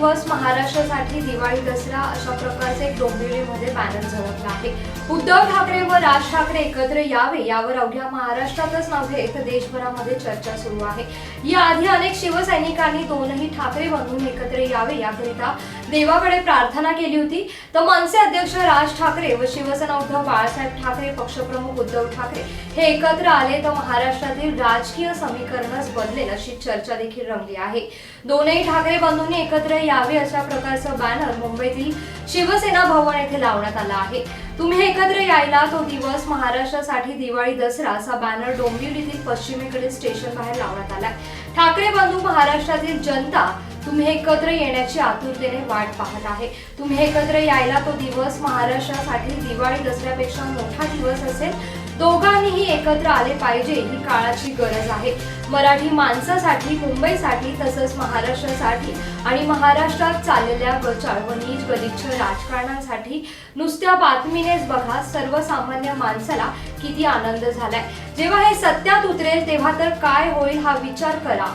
महाराष्ट्रासाठी दिवाळी दसरा अशा प्रकारचे एक डोंबिवलीमध्ये बॅनर झळकला आहे उद्धव ठाकरे व राज ठाकरे एकत्र यावे यावर अवघ्या महाराष्ट्रातच नव्हे तर देशभरामध्ये चर्चा सुरू आहे. याआधी अनेक शिवसैनिकांनी दोनही ठाकरे बंधून एकत्र यावे याकरिता देवाकडे प्रार्थना केली होती. तर मनसे अध्यक्ष राज ठाकरे व शिवसेना उद्धव बाळासाहेब ठाकरे पक्षप्रमुख उद्धव ठाकरे हे एकत्र आले तर महाराष्ट्रातील राजकीय समीकरणच बदलेल अशी चर्चा देखील रंगली आहे. दोनही ठाकरे बंधूंनी एकत्र यावे अशा प्रकारचं बॅनर मुंबईतील शिवसेना भवन येथे लावण्यात आला आहे. तुम्ही एकत्र यायला तो दिवस महाराष्ट्रासाठी दिवाळी दसरा असा बॅनर डोंबिवलीतील पश्चिमेकडील स्टेशन बाहेर लावण्यात आलाय. ठाकरे बंधू महाराष्ट्रातील जनता तुम्ही एकत्र येण्याची आतुरतेने वाट पाहत आहे. तुम्ही एकत्र यायला तो दिवस महाराष्ट्रासाठी दिवाळी दसऱ्यापेक्षा मोठा दिवस असेल दोघांनीही एकत्र आले पाहिजे ही काळाची गरज आहे. मराठी माणसासाठी मुंबईसाठी तसंच महाराष्ट्रासाठी आणि महाराष्ट्रात चाललेल्या गचाळ व नीच गलिच्छ राजकारणासाठी नुसत्या बातमीनेच बघा सर्वसामान्य माणसाला किती आनंद झालाय. जेव्हा हे सत्यात उतरेल तेव्हा तर काय होईल हा विचार करा.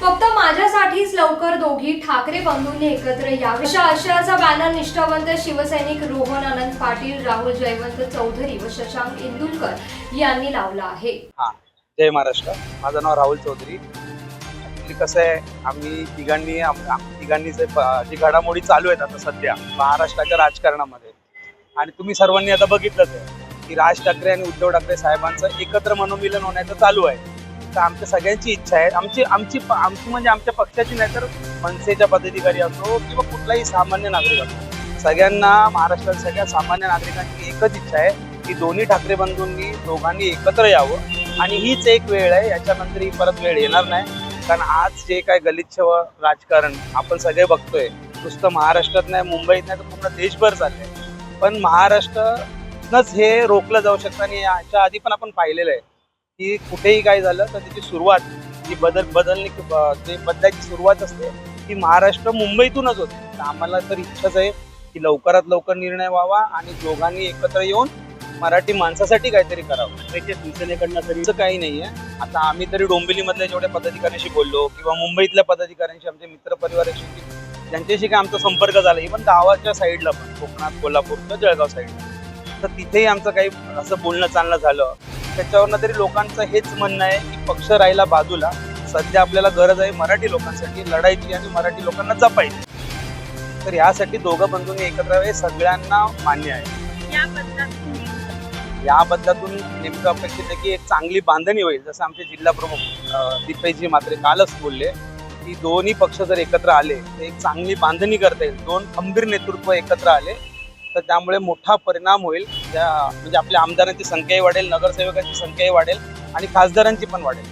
फक्त माझ्यासाठीच लवकर दोघी ठाकरे बंधूंनी एकत्र यावे. अशा आशयाचा बॅनर निष्ठावंत शिवसैनिक रोहन अनंत पाटील राहुल जयवंत चौधरी व शशांक इंदुलकर यांनी लावला आहे. हा जय महाराष्ट्र. माझं नाव राहुल चौधरी. कसं आहे आम्ही तिघांनी आम- तिघांनी जे जी घडामोडी चालू आहेत आता सध्या महाराष्ट्राच्या राजकारणामध्ये आणि तुम्ही सर्वांनी आता बघितलंच आहे की राज ठाकरे आणि उद्धव ठाकरे साहेबांचं एकत्र मनोमिलन होण्याचं चालू आहे. तर आमच्या सगळ्यांची इच्छा आहे आमची आमची आमची म्हणजे आमच्या पक्षाची नाही तर मनसेच्या पदाधिकारी असो किंवा कुठलाही सामान्य नागरिक असो सगळ्यांना महाराष्ट्रात सगळ्या सामान्य नागरिकांची एकच इच्छा आहे की दोन्ही ठाकरे बंधूंनी दोघांनी एकत्र यावं. आणि हीच एक वेळ आहे याच्यानंतर ही परत वेळ येणार नाही. कारण आज जे काय गलिच्छ राजकारण आपण सगळे बघतोय नुसतं महाराष्ट्रात नाही मुंबईत नाही तर पूर्ण देशभर चाललंय. पण महाराष्ट्रनंच हे रोखलं जाऊ शकतं आणि याच्या आधी पण आपण पाहिलेलं आहे की कुठेही काय झालं तर त्याची सुरुवात जी बदल बदलणे जे बदलायची सुरुवात असते ती महाराष्ट्र मुंबईतूनच होते. तर आम्हाला तर इच्छाच आहे की लवकरात लवकर निर्णय व्हावा आणि दोघांनी एकत्र येऊन मराठी माणसासाठी काहीतरी करावं. त्याच्या शिवसेनेकडनं तरी असं काही नाहीये. आता आम्ही तरी डोंबिवलीमधल्या जेवढ्या पदाधिकाऱ्यांशी बोललो किंवा मुंबईतल्या पदाधिकाऱ्यांशी आमचे मित्र परिवाराशी ज्यांच्याशी काय आमचा संपर्क झाला इव्हन गावाच्या साईडला पण कोकणात कोल्हापूर किंवा जळगाव साईडला. तर तिथेही आमचं काही असं बोलणं चालणं झालं. त्याच्यावरनं तरी लोकांचं हेच म्हणणं आहे की पक्ष राहिला बाजूला. सध्या आपल्याला गरज आहे मराठी लोकांसाठी लढायची आणि मराठी लोकांना जपायची. तर यासाठी दोघं बंधूंनी एकत्र हे सगळ्यांना मान्य आहे. या बदलातून नेमकं अपेक्षित आहे की एक चांगली बांधणी होईल जसं आमचे जिल्हा प्रमुख दीपेजी दीपेशजी मात्रे कालच बोलले की दोन्ही पक्ष जर एकत्र आले तर एक चांगली बांधणी करता येईल. दोन खंबीर नेतृत्व एकत्र आले तर त्यामुळे मोठा परिणाम होईल. त्या म्हणजे आपल्या आमदारांची संख्याही वाढेल नगरसेवकांची संख्याही वाढेल आणि खासदारांची पण वाढेल.